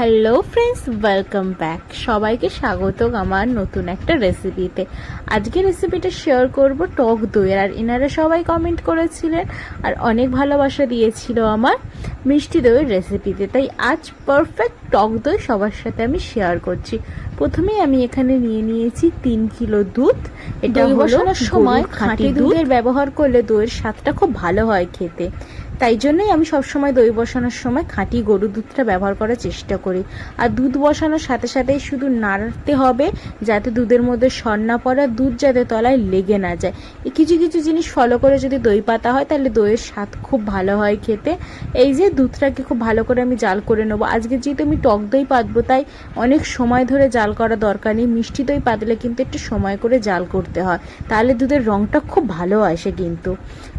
Hello friends welcome back সবাইকে স্বাগত আমার নতুন একটা রেসিপিতে আজকে রেসিপিটা শেয়ার করব টক দইয়ের আর এনারা সবাই কমেন্ট করেছিলেন আর অনেক ভালোবাসা দিয়েছিল আমার মিষ্টি দইয়ের রেসিপিতে তাই আজ পারফেক্ট টক দই সবার সাথে আমি শেয়ার করছি। প্রথমেই আমি এখানে নিয়ে নিয়েছি তিন কিলো দুধ। এটা বসানোর সময় খাঁটি দুধের ব্যবহার করলে দইয়ের স্বাদটা খুব ভালো হয় খেতে। তাই জন্যই আমি সবসময় দই বসানোর সময় খাঁটি গরু দুধটা ব্যবহার করার চেষ্টা করি। আর দুধ বসানোর সাথে সাথেই শুধু নাড়তে হবে যাতে দুধের মধ্যে সর না পড়ে দুধ যাতে তলায় লেগে না যায়। কিছু কিছু জিনিস ফলো করে যদি দই পাতা হয় তাহলে দইয়ের স্বাদ খুব ভালো হয় খেতে। এই যে দুধটাকে খুব ভালো করে আমি জাল করে নেব। আজকে যেহেতু আমি টক দই পাতবো তাই অনেক সময় ধরে জাল করা দরকার নেই। মিষ্টি দই পাতলে কিন্তু একটু সময় করে জাল করতে হয়। তাহলে দুধের রঙটা খুব ভালো আসে কিন্তু।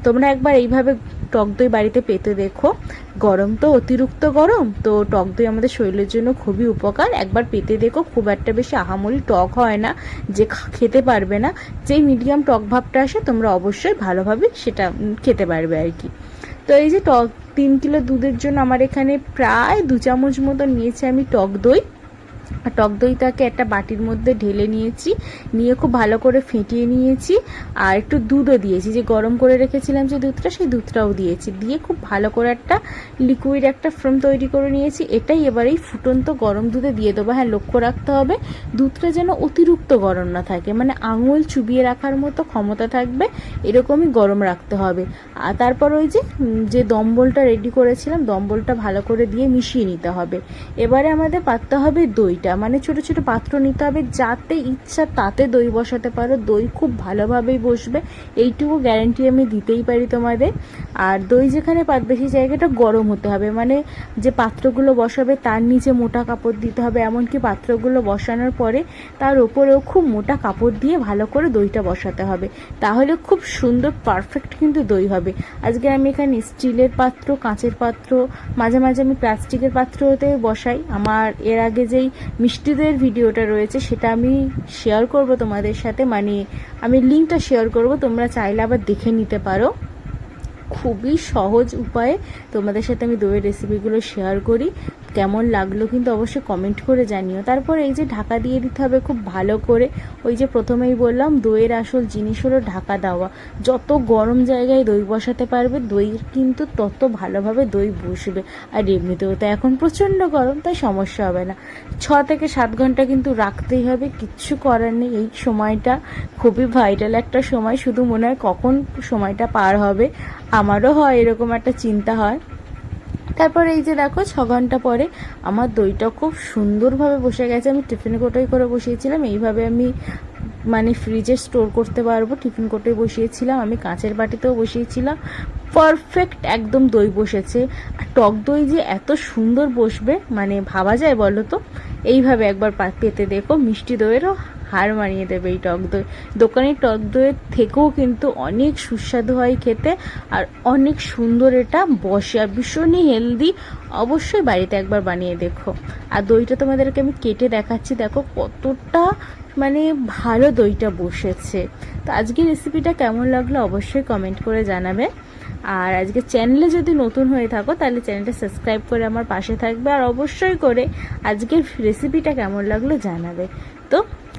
তোমরা একবার এইভাবে টক দই বাড়িতে পেতে দেখো। গরম তো অতিরিক্ত গরম, তো টক দই আমাদের শরীরের জন্য খুবই উপকার। একবার পেতে দেখো, খুব একটা বেশি আহামরি টক হয় না, যে খেতে পারবে না। যেই মিডিয়াম টক ভাবটা আসে, তোমরা অবশ্যই ভালোভাবে সেটা খেতে পারবে আর কি। তো এই যে টক, তিন কিলো দুধের জন্য আমার এখানে প্রায় দু চামচ মতো নিয়েছি আমি টক দই। টক দইটাকে একটা বাটির মধ্যে ঢেলে নিয়েছি, নিয়ে খুব ভালো করে ফেটিয়ে নিয়েছি, আর একটু দুধও দিয়েছি। যে গরম করে রেখেছিলাম যে দুধটা, সেই দুধটাও দিয়েছি। দিয়ে খুব ভালো করে একটা লিকুইড একটা ফ্রম তৈরি করে নিয়েছি। এটাই এবার এই ফুটন্ত গরম দুধে দিয়ে দেবো। হ্যাঁ লক্ষ্য রাখতে হবে, দুধটা যেন অতিরিক্ত গরম না থাকে। মানে আঙুল চুবিয়ে রাখার মতো ক্ষমতা থাকবে, এরকমই গরম রাখতে হবে। আর তারপর ওই যে যে দম্বলটা রেডি করেছিলাম, দম্বলটা ভালো করে দিয়ে মিশিয়ে নিতে হবে। এবারে আমাদের পাততে হবে দইটা। মানে ছোট ছোট পাত্র নিতে হবে যাতে ইচ্ছা তাতে দই বসাতে পারো। দই খুব ভালোভাবেই বসবে। এইটুকু গ্যারান্টি আমি দিতেই পারি তোমাদের। আর দই যেখানে পাতবে সেই জায়গাটা গরম হতে হবে। মানে যে পাত্রগুলো বসাবে তার নিচে মোটা কাপড় দিতে হবে। এমনকি পাত্রগুলো বসানোর পরে তার ওপরেও খুব মোটা কাপড় দিয়ে ভালো করে দইটা বসাতে হবে। তাহলে খুব সুন্দর পারফেক্ট কিন্তু দই হবে। আজকে আমি এখানে স্টিলের পাত্র, কাঁচের পাত্র, মাঝে মাঝে আমি প্লাস্টিকের পাত্রতে বসাই। আমার এর আগে যেই মিষ্টিদের ভিডিওটা রয়েছে, সেটা আমি শেয়ার করব তোমাদের সাথে। মানে আমি লিঙ্কটা শেয়ার করব, তোমরা চাইলে আবার দেখে নিতে পারো। খুবই সহজ উপায়ে তোমাদের সাথে আমি দইয়ের রেসিপিগুলো শেয়ার করি। কেমন লাগল কিন্তু অবশ্যই কমেন্ট করে জানিও। তারপর এই যে ঢাকা দিয়ে দিতে হবে খুব ভালো করে। ওই যে প্রথমেই বললাম, দইয়ের আসল জিনিস হলো ঢাকা দেওয়া। যত গরম জায়গায় দই বসাতে পারবে দই কিন্তু তত ভালোভাবে দই বসবে। আর এমনিতেও তো এখন প্রচণ্ড গরম, তাই সমস্যা হবে না। ছ থেকে সাত ঘণ্টা কিন্তু রাখতেই হবে, কিচ্ছু করার নেই। এই সময়টা খুবই ভাইটাল একটা সময়। শুধু মনে হয় কখন সময়টা পার হবে, আমারও হয় এরকম একটা চিন্তা হয়। তারপর এই যে দেখো, ছ ঘণ্টা পরে আমার দইটা খুব সুন্দরভাবে বসে গেছে। আমি টিফিন কোটোই করে বসিয়েছিলাম। এইভাবে আমি মানে ফ্রিজে স্টোর করতে পারব। টিফিন কোটোয় বসিয়েছিলাম। আমি কাঁচের বাটিতেও বসিয়েছিলাম। পারফেক্ট একদম দই বসেছে। আর টক দই যে এত সুন্দর বসবে মানে ভাবা যায় বলো তো? এইভাবে একবার পেতে দেখো। মিষ্টি দইয়েরও হার মানিয়ে দেবে এই টক দই। দোকানের টক দইয়ের থেকেও কিন্তু অনেক সুস্বাদু হয় খেতে আর অনেক সুন্দর এটা বসে। আর ভীষণই হেলদি অবশ্যই বাড়িতে একবার বানিয়ে দেখো। আর দইটা তোমাদেরকে আমি কেটে দেখাচ্ছি। দেখো কতটা মানে ভালো দইটা বসেছে। তো আজকে রেসিপিটা কেমন লাগল অবশ্যই কমেন্ট করে জানাবে। আর আজকে চ্যানেলে যদি নতুন হয়ে থাকো, তাহলে চ্যানেলটা সাবস্ক্রাইব করে আমার পাশে থাকবে। আর অবশ্যই করে আজকের রেসিপিটা কেমন লাগল জানাবে। তো